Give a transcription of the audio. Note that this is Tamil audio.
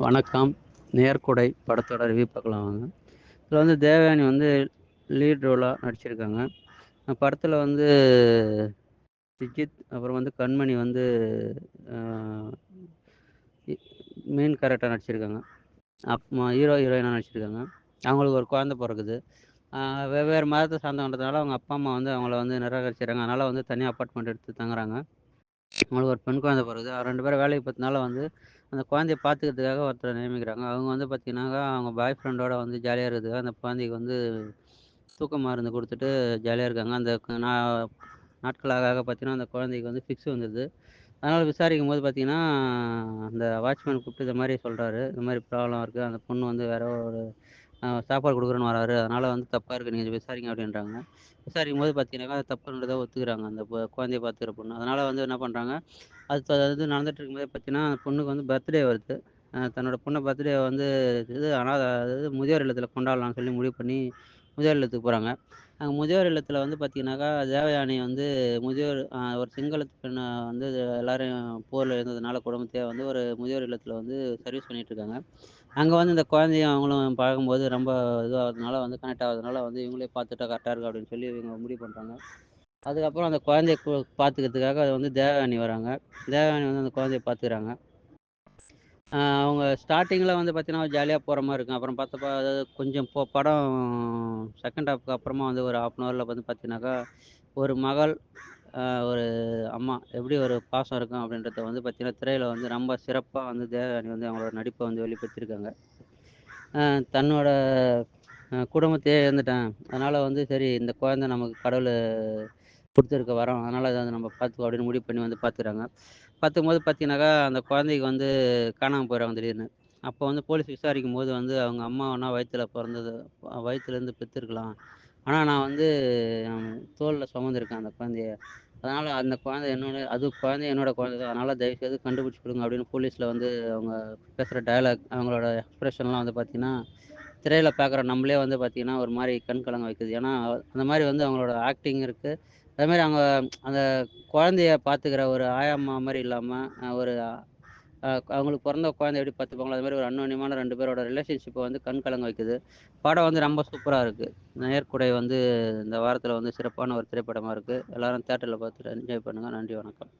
வணக்கம். நேர்கொடை படத்தோட ரிவ்யூ பார்க்கலாம் வாங்க இதில் வந்து தேவயானி வந்து லீட் ரோலாக நடிச்சிருக்காங்க. படத்தில் வந்து சிஜித் அப்புறம் வந்து கண்மணி வந்து மெயின் கேரக்டர் நடிச்சிருக்காங்க. அப் ஹீரோ ஹீரோயினாக நடிச்சிருக்காங்க. அவங்களுக்கு ஒரு குழந்த பிறக்குது. வெவ்வேறு மதத்தை சார்ந்தவன்றதுனால அவங்க அப்பா அம்மா வந்து அவங்கள வந்து நிராகரிச்சிடுறாங்க. அதனால் வந்து தனியாக அப்பார்ட்மெண்ட் எடுத்து தங்குறாங்க. அவங்களுக்கு ஒரு பெண் குழந்தை பிறகுது ரெண்டு பேரும் வேலைக்கு பார்த்தனால வந்து அந்த குழந்தைய பார்த்துக்கிறதுக்காக ஒருத்தரை நியமிக்கிறாங்க. அவங்க வந்து பார்த்தீங்கன்னாக்கா அவங்க பாய் ஃப்ரெண்டோட வந்து ஜாலியாக இருக்கிறதுக்காக அந்த குழந்தைக்கு வந்து தூக்க மருந்து கொடுத்துட்டு ஜாலியாக இருக்காங்க. அந்த நாட்களாக பார்த்தீங்கன்னா அந்த குழந்தைக்கு வந்து ஃபிக்ஸ் வந்துடுது. அதனால் விசாரிக்கும் போது பார்த்தீங்கன்னா அந்த வாட்ச்மேன் கூப்பிட்டு இந்த மாதிரி சொல்கிறாரு இந்த மாதிரி ப்ராப்ளம் இருக்குது அந்த பொண்ணு வந்து வேற ஒரு சாப்பாடு கொடுக்குறேன்னு வராரு. அதனால் வந்து தப்பாக இருக்குது நீங்கள் விசாரிங்க அப்படின்றாங்க. விசாரிக்கும் போது பார்த்தீங்கன்னாக்கா தப்புன்றதை ஒத்துக்கிறாங்க. அந்த குழந்தைய பார்த்துக்கிற பொண்ணு. அதனால் வந்து என்ன பண்ணுறாங்க அது அது நடந்துட்டு இருக்கும்போது பார்த்தீங்கன்னா அந்த பொண்ணுக்கு வந்து பர்த்டே வருது. தன்னோட பொண்ணை பர்த்டே வந்து இது ஆனால் அதாவது முதியோர் இல்லத்தில் கொண்டாடலாம்னு சொல்லி முடிவு பண்ணி முதியோர் இல்லத்துக்கு போகிறாங்க அங்கே முதியோர் இல்லத்தில் வந்து பார்த்தீங்கன்னாக்கா தேவயானி வந்து முதியோர் ஒரு சிங்களத்து பெண்ணை வந்து எல்லோரும் போரில் இருந்ததுனால குடும்பத்தையே வந்து ஒரு முதியோர் இல்லத்தில் வந்து சர்வீஸ் பண்ணிகிட்ருக்காங்க அங்கே வந்து இந்த குழந்தையும் அவங்களும் பார்க்கும்போது ரொம்ப இதுவாகிறதுனால வந்து கனெக்ட் ஆகிறதுனால வந்து இவங்களே பார்த்துட்டா கரெக்டாக இருக்குது அப்படின்னு சொல்லி இவங்க முடிவு பண்ணுறாங்க அதுக்கப்புறம் அந்த குழந்தைய பார்த்துக்கிறதுக்காக அது வந்து தேவயானி வராங்க. தேவயானி வந்து அந்த குழந்தைய பார்த்துக்கிறாங்க அவங்க ஸ்டார்டிங்கில் வந்து பார்த்தீங்கன்னா ஜாலியாக போகிற மாதிரி இருக்கும். அப்புறம் பார்த்தப்ப அதாவது கொஞ்சம் இப்போ படம் செகண்ட் ஹாஃப்க்கு அப்புறமா வந்து ஒரு ஹாஃப் அன் ஹவரில் வந்து பார்த்தீங்கன்னாக்கா ஒரு மகள் ஒரு அம்மா எப்படி ஒரு பாசம் இருக்கும் அப்படின்றத வந்து பார்த்திங்கன்னா திரையில் வந்து ரொம்ப சிறப்பாக வந்து தேவயானி வந்து அவங்களோட நடிப்பை வந்து வெளிப்படுத்தியிருக்காங்க. தன்னோட குடும்பத்தையே இழந்துட்டேன். அதனால் வந்து சரி இந்த குழந்தை நமக்கு கடவுள் கொடுத்துருக்க வரோம். அதனால் அதை வந்து நம்ம பார்த்துக்கோ அப்படின்னு முடிவு பண்ணி வந்து பார்த்துக்கிறாங்க. பார்த்துக்கும்போது பார்த்தீங்கன்னாக்கா அந்த குழந்தைக்கு வந்து காணாமல் போயிடுறாங்க திடீர்னு. அப்போ வந்து போலீஸ் விசாரிக்கும் போது வந்து அவங்க அம்மா ஒன்றா வயிற்றில் பிறந்தது வயிற்றுலேருந்து பெற்றுருக்கலாம். ஆனால் நான் வந்து தோளில் சுமந்துருக்கேன் அந்த குழந்தைய. அதனால் அந்த குழந்தை என்னோட அது குழந்தை என்னோட குழந்தை தான். அதனால் தயவுசெய்து கண்டுபிடிச்சி கொடுங்க அப்படின்னு போலீஸில் வந்து அவங்க பேசுகிற டயலாக் அவங்களோட எக்ஸ்ப்ரெஷன்லாம் வந்து பார்த்திங்கன்னா திரையில் பார்க்குற நம்மளே வந்து பார்த்திங்கன்னா ஒரு மாதிரி கண் கலங்க வைக்குது. ஏன்னா அந்த மாதிரி வந்து அவங்களோட ஆக்டிங் இருக்குது அதேமாதிரி அவங்க அந்த குழந்தைய பார்த்துக்கிற ஒரு ஆயம்மா மாதிரி இல்லாமல் ஒரு அவங்களுக்கு பிறந்த குழந்தை எப்படி பார்த்துப்பாங்களோ அது மாதிரி ஒரு அன்னோன்யமான ரெண்டு பேரோட ரிலேஷன்ஷிப்பை வந்து கண் கலங்க வைக்குது. படம் வந்து ரொம்ப சூப்பராக இருக்குது நேர்குடை வந்து இந்த வாரத்தில் வந்து சிறப்பான ஒரு திரைப்படமாக இருக்குது எல்லாரும் தேட்டரில் பார்த்துட்டு என்ஜாய் பண்ணுங்கள் நன்றி வணக்கம்.